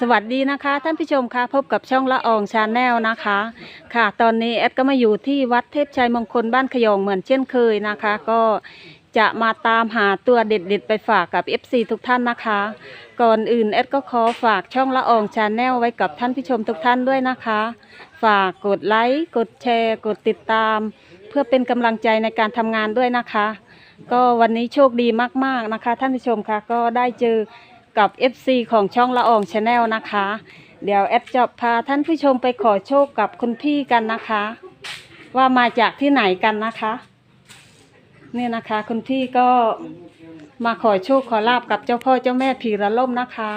สวัสดีนะคะท่านผู้ชมคะพบกับช่องละอองชาแนลนะคะ ค่ะ ตอนนี้แอดก็มาอยู่ที่วัดเทพชัยมงคลบ้านขยองเหมือนเช่นเคยนะคะ ก็จะมาตามหาตัวเด็ดๆไปฝากกับ FC ทุกท่านนะคะ ก่อนอื่นแอดก็ขอฝากช่องละอองชาแนลไว้กับท่านผู้ชมทุกท่านด้วยนะคะ ฝากกดไลค์กดแชร์ กดติดตาม เพื่อเป็นกำลังใจในการทำงานด้วยนะคะ ก็วันนี้โชคดีมากๆนะคะ ท่านผู้ชมคะก็ได้เจอ กับ FC ของช่องละอองชาแนลนะคะ เดี๋ยวแอดจะพาท่านผู้ชมไปขอโชคกับคุณพี่กันนะคะ ว่ามาจากที่ไหนกันนะคะเนี่ยนะคะคุณพี่ก็มาขอโชคขอลาบกับเจ้าพ่อเจ้าแม่ผีระล่มนะคะ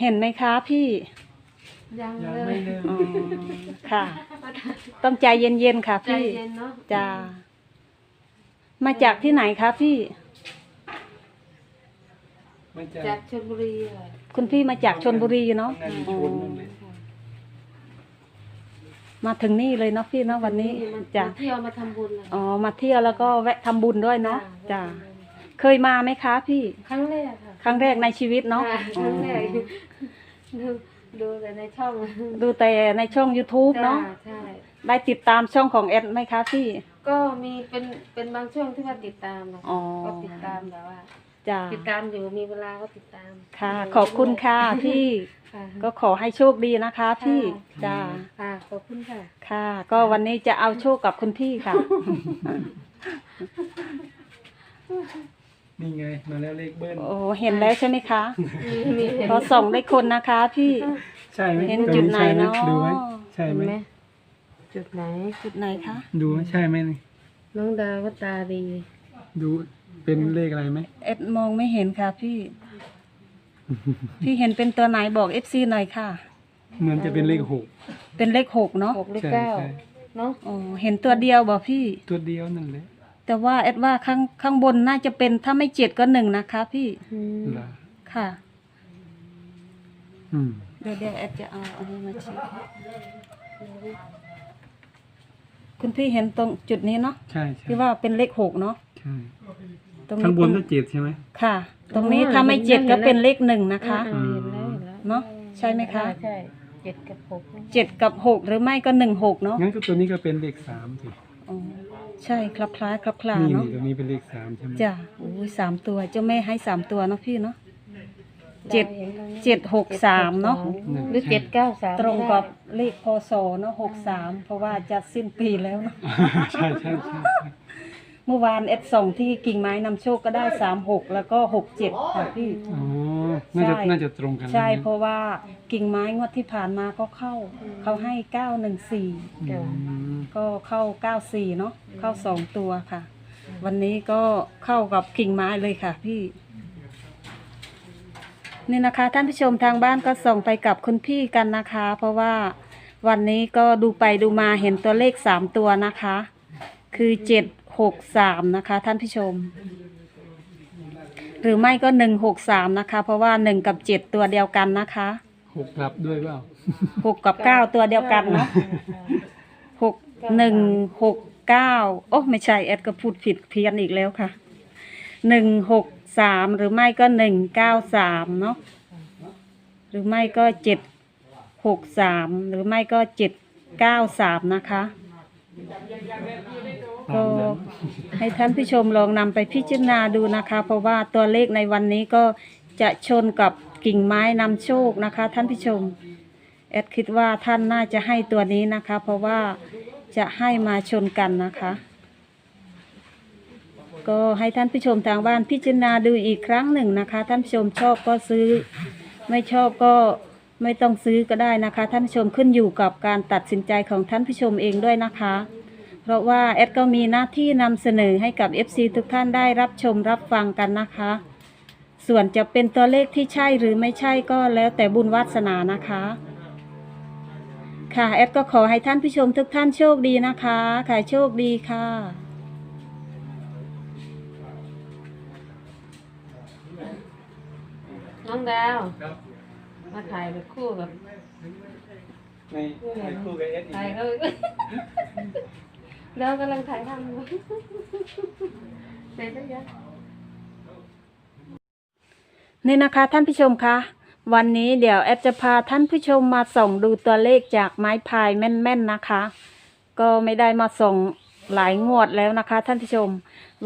เห็นไหมคะพี่ยังยังเลไม่ยเริ่มอ๋อค่ะ ต้องใจเย็นๆค่ะใจพี่เย็นเนาะจ้า มาจากที่ไหนคะพี่มันจะจากชลบุรีอะคุณพี่มาจากชนบุรีเนาะนั่นอ๋ชอนนั่นเลยมาถึงนี่เลยเนาะพี่เนาะวันนี้มาจ้ะเที่ยวมาทำบุญเลยอ๋อมาเที่ยวแล้วก็แวะทำบุญด้วยเนาะจ้าเคยมาไหมคะพี่ ครั้งแรกค่ะครั้งแรกในชีวิตเนาะค่ะครั้งแรกดู ดูแต่ในช่องดูแต่ในช่อง YouTube เนาะจ้ใช่ได้ติดตามช่องของแอดไหมคะพี่ ก็มีเป็นเป็นบางช่วงที่ว่าติดตามนะอ๋อ ก็ติดตามแบบว่า จ้าติดตามอยู่มีเวลาก็ติดตามค่ะ ขอบคุณค่ะพี่ ค่ะ ก็ขอให้โชคดีนะคะพี่ จ้า ค่ะขอบคุณค่ะ ค่ะ ก็วันนี้จะเอาโชคกับคุณพี่ค่ะ นี่ไงมาแล้วเลขเบิ้ลโอ้เห็นแล้วใช่ไหมคะมีมีเห็น ขอส่องได้คนนะคะพี่ ใช่ไหมเห็นตรงจุดไหนใช่มเนาะ ดูไหมใช่เห็นไหมไหมจุดไหน จุดไหนคะดูไหมใช่ไหมนี่น้องดาวก็ตาดี ดูเป็นเลขอะไรไหมเอ็ดมองไม่เห็นค่ะพี่ พี่เห็นเป็นตัวไหนบอกเอฟซีหน่อยค่ะ เหมือนจะเป็นเลขหกเป็นเลขหกเนาะหกหรือใช่เก้าใช่เนาะอ๋อเห็นตัวเดียวบอกพี่ ตัวเดียวนั่นแหละ แต่ว่าเอ็ดว่าข้างข้างบนน่าจะเป็นถ้าไม่เจ็ดก็หนึ่งนะคะพี่อืมเหรอค่ะ อืมเดี๋ยวเดี๋ยวเอ็ดจะเอาอันนี้มาเช็คคุณพี่เห็นตรงจุดนี้เนาะใช่ใช่ที่ว่าเป็นเลขหกเนาะใช่ตรงข้านี้งบนเป็ก็เจ็ดใช่ไหม ค่ะ ตรงนี้ถ้าไม่เจ็ดก็เป็นเลขหนึ่งนะคะอ่าเห็นแล้วเห็นแล้วเนาะใช่ไหมคะ ใช่เจ็ดกับหกเจ็ดกับหกหรือไม่ก็หนึ่งหกเนาะงั้นก็ตัวนี้ก็เป็นเลขสามสิอ๋อ ใช่คลับคล้ายคลับคลานี่เนาะนี่ตัวนี้เป็นเลขสามใช่ไหมจ้ะโอ้ยสามตัวเจ้าแม่ให้สามตัวเนาะพี่เนาะเจ็ดห็นตรงนี้เจ็ดหกสามเนาะนั่นหรือใช่เจ็ดเก้าสามตรงกับเลขพศเนาะหกสามเพราะว่าจะสิ้นปีแล้วเนาะ ใช่ใช่ใช่ เมื่อวานเอ็ดส่งที่กิ่งไม้นำโชคก็ได้สามหกแล้วก็หกเจ็ดค่ะพี่ อ๋อ น่าจะใช่ น่าจะตรงกันใช่นเพราะว่ากิ่งไม้งวดที่ผ่านมาก็เข้า เขาให้เก้าหนึ่งสี่อืมก็เข้าเก้าสี่เนาะเข้าสองตัวค่ะ วันนี้ก็เข้ากับกิ่งไม้เลยค่ะพี่ นี่นะคะท่านผู้ชมทางบ้านก็ส่งไปกับคุณพี่กันนะคะ เพราะว่าวันนี้ก็ดูไปดูมาเห็นตัวเลขสามตัวนะคะ คือเจ็ด หกสามนะคะ ท่านผู้ชม หรือไม่ก็หนึ่งหกสามนะคะ เพราะว่าหนึ่งกับเจ็ดตัวเดียวกันนะคะหกกลับด้วยเปล่าหกกับเก้าตัวเดียวกันเนาะหกหนึ่งหกเก้าโอ้ไม่ใช่แอดก็พูดผิดเพี้ยนอีกแล้วค่ะหนึ่งหกสามหรือไม่ก็หนึ่งเก้าสามเนาะหรือไม่ก็เจ็ดหกสามหรือไม่ก็เจ็ดเก้าสามนะคะ ก็ให้ท่านผู้ชมลองนำไปพิจารณาดูนะคะ เพราะว่าตัวเลขในวันนี้ก็จะชนกับกิ่งไม้นำโชคนะคะ ท่านผู้ชมแอดคิดว่าท่านน่าจะให้ตัวนี้นะคะ เพราะว่าจะให้มาชนกันนะคะ ก็ให้ท่านผู้ชมทางบ้านพิจารณาดูอีกครั้งหนึ่งนะคะ ท่านผู้ชมชอบก็ซื้อ ไม่ชอบก็ไม่ต้องซื้อก็ได้นะคะ ท่านผู้ชมขึ้นอยู่กับการตัดสินใจของท่านผู้ชมเองด้วยนะคะ เพราะว่าแอดก็มีหน้าที่นำเสนอให้กับ FC ทุกท่านได้รับชมรับฟังกันนะคะ ส่วนจะเป็นตัวเลขที่ใช่หรือไม่ใช่ก็แล้วแต่บุญวาสนานะคะ ค่ะแอดก็ขอให้ท่านผู้ชมทุกท่านโชคดีนะคะค่ะโชคดีค่ะน้องดาวมาถ่ายแบบคู่แบบในในคู่กับเอสอีก ถ่ายนะเขา อีกดาวกำลังถ่ายทำอยู่เสร็จแล้วยังนี่นะคะท่านผู้ชมคะวันนี้เดี๋ยวแอดจะพาท่านผู้ชมมาส่องดูตัวเลขจากไม้พายแม่นๆนะคะ ก็ไม่ได้มาส่องหลายงวดแล้วนะคะ ท่านผู้ชม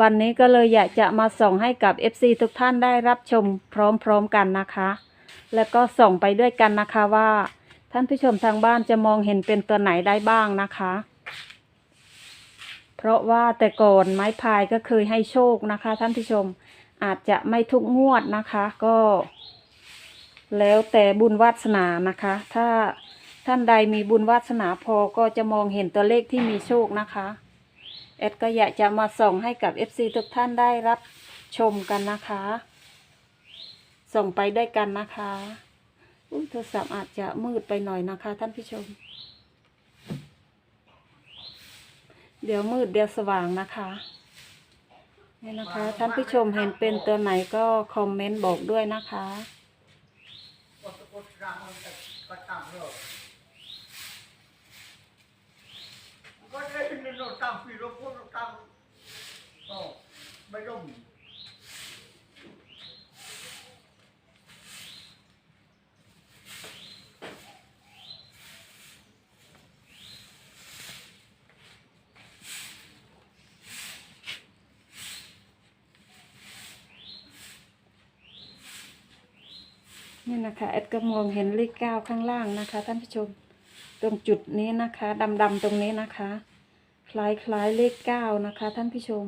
วันนี้ก็เลยอยากจะมาส่องให้กับ FC ทุกท่านได้รับชมพร้อมๆกันนะคะ แล้วก็ส่องไปด้วยกันนะคะว่า ท่านผู้ชมทางบ้านจะมองเห็นเป็นตัวไหนได้บ้างนะคะ เพราะว่าแต่ก่อนไม้พายก็เคยให้โชคนะคะ ท่านผู้ชมอาจจะไม่ทุกงวดนะคะก็ แล้วแต่บุญวาสนานะคะ ถ้าท่านใดมีบุญวาสนาพอก็จะมองเห็นตัวเลขที่มีโชคนะคะแอดก็อยากจะมาส่องให้กับ FC ทุกท่านได้รับชมกันนะคะ ส่งไปด้วยกันนะคะอุ้ยโทรศัพท์อาจจะมืดไปหน่อยนะคะ ท่านผู้ชม เดี๋ยวมืดเดี๋ยวสว่างนะคะนี่นะคะท่านผู้ชมเห็นเป็นตัวไหนก็คอมเมนต์บอกด้วยนะคะก็ได้ยินเราตามปีเราพูดเราตามก็ไม่ต้อง นี่นะคะแอดก็มองเห็นเลขเก้าข้างล่างนะคะ ท่านผู้ชมตรงจุดนี้นะคะดำๆตรงนี้นะคะคล้ายคล้ายๆเลขเก้านะคะ ท่านผู้ชม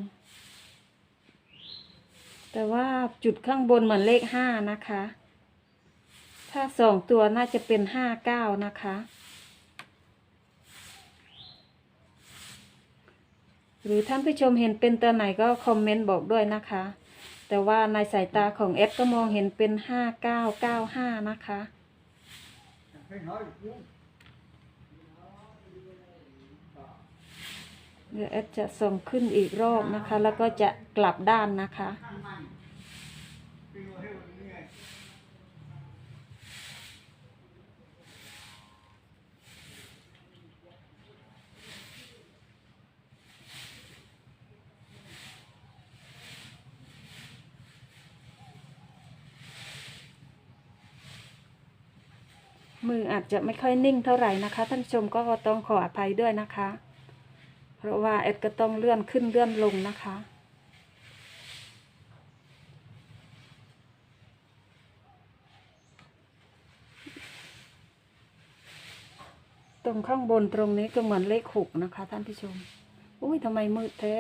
แต่ว่าจุดข้างบนเหมือนเลขห้านะคะ ถ้าสองตัวน่าจะเป็นห้าเก้านะคะหรือท่านผู้ชมเห็นเป็นตัวไหนก็คอมเมนต์บอกด้วยนะคะ แต่ว่าในสายตาของเอฟก็มองเห็นเป็นห้าเก้าเก้าห้านะคะ เดี๋ยวเอฟจะส่งขึ้นอีกรอบนะคะ แล้วก็จะกลับด้านนะคะ ปีให้วันนี้ไง มืออาจจะไม่ค่อยนิ่งเท่าไหร่นะคะ ท่านชมก็ต้องขออภัยด้วยนะคะ เพราะว่าเอ็ดก็ต้องเลื่อนขึ้นเลื่อนลงนะคะ ตรงข้างบนตรงนี้ก็เหมือนเลขหกนะคะ ท่านผู้ชมอุ้ยทำไมมืดแท้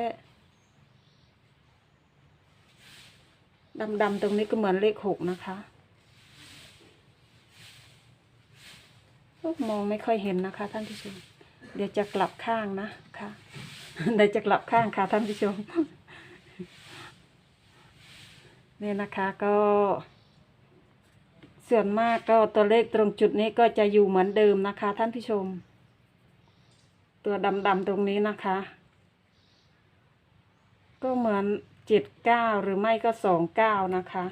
ดำๆตรงนี้ก็เหมือนเลขหกนะคะ มองไม่ค่อยเห็นนะคะท่านผู้ชม เดี๋ยวจะกลับข้างนะค่ะเดี๋ยวจะกลับข้างค่ะท่านผู้ชมนี่นะคะก็ส่วนมากก็ตัวเลขตรงจุดนี้ก็จะอยู่เหมือนเดิมนะคะ ท่านผู้ชม ตัวดำๆตรงนี้นะคะ ก็เหมือนเจ็ดเก้าหรือไม่ก็สองเก้านะคะ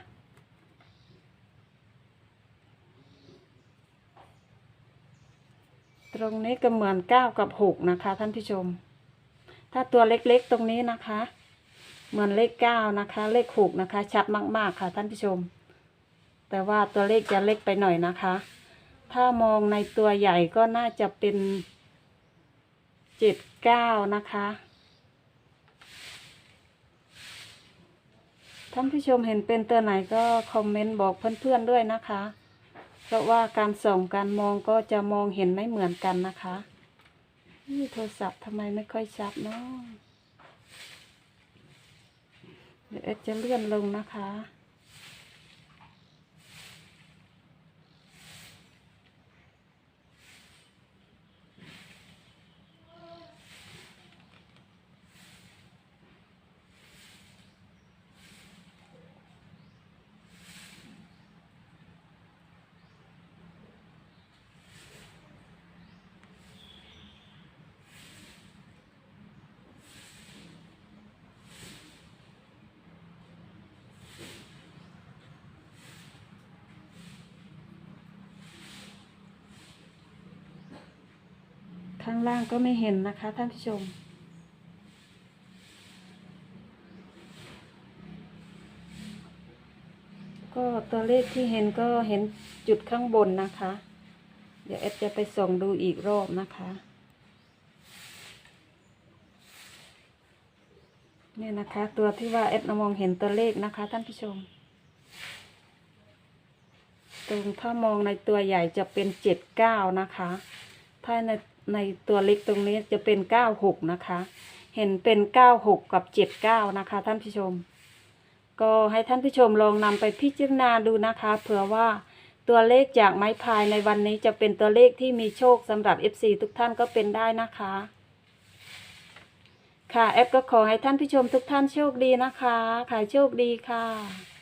ตรงนี้ก็เหมือนเก้ากับหกนะคะ ท่านผู้ชม ถ้าตัวเล็กๆตรงนี้นะคะ เหมือนเลขเก้านะคะ เลขหกนะคะ ชัดมากๆค่ะ ท่านผู้ชม แต่ว่าตัวเลขจะเล็กไปหน่อยนะคะ ถ้ามองในตัวใหญ่ก็น่าจะเป็นเจ็ดเก้านะคะ ท่านผู้ชมเห็นเป็นตัวไหนก็คอมเมนต์บอกเพื่อนๆด้วยนะคะ เพราะว่าการส่องการมองก็จะมองเห็นไม่เหมือนกันนะคะนี่โทรศัพท์ทำไมไม่ค่อยชัดเนาะเดี๋ยวจะเลื่อนลงนะคะ ข้างล่างก็ไม่เห็นนะคะท่านผู้ชม ก็ตัวเลขที่เห็นก็เห็นจุดข้างบนนะคะ เดี๋ยวเอดจะไปส่องดูอีกรอบนะคะเนี่ยนะคะ ตัวที่ว่าเอดมองเห็นตัวเลขนะคะ ท่านผู้ชม ตรงถ้ามองในตัวใหญ่จะเป็นเจ็ดเก้านะคะ ถ้าใน ในตัวเล็กตรงนี้จะเป็นเก้าหกนะคะ เห็นเป็นเก้าหกกับเจ็ดเก้านะคะ ท่านผู้ชม ก็ให้ท่านผู้ชมลองนำไปพิจารณาดูนะคะเผื่อว่าตัวเลขจากไม้พายในวันนี้จะเป็นตัวเลขที่มีโชคสำหรับ FC ทุกท่านก็เป็นได้นะคะ ค่ะแอปก็ขอให้ท่านผู้ชมทุกท่านโชคดีนะคะขายโชคดีค่ะ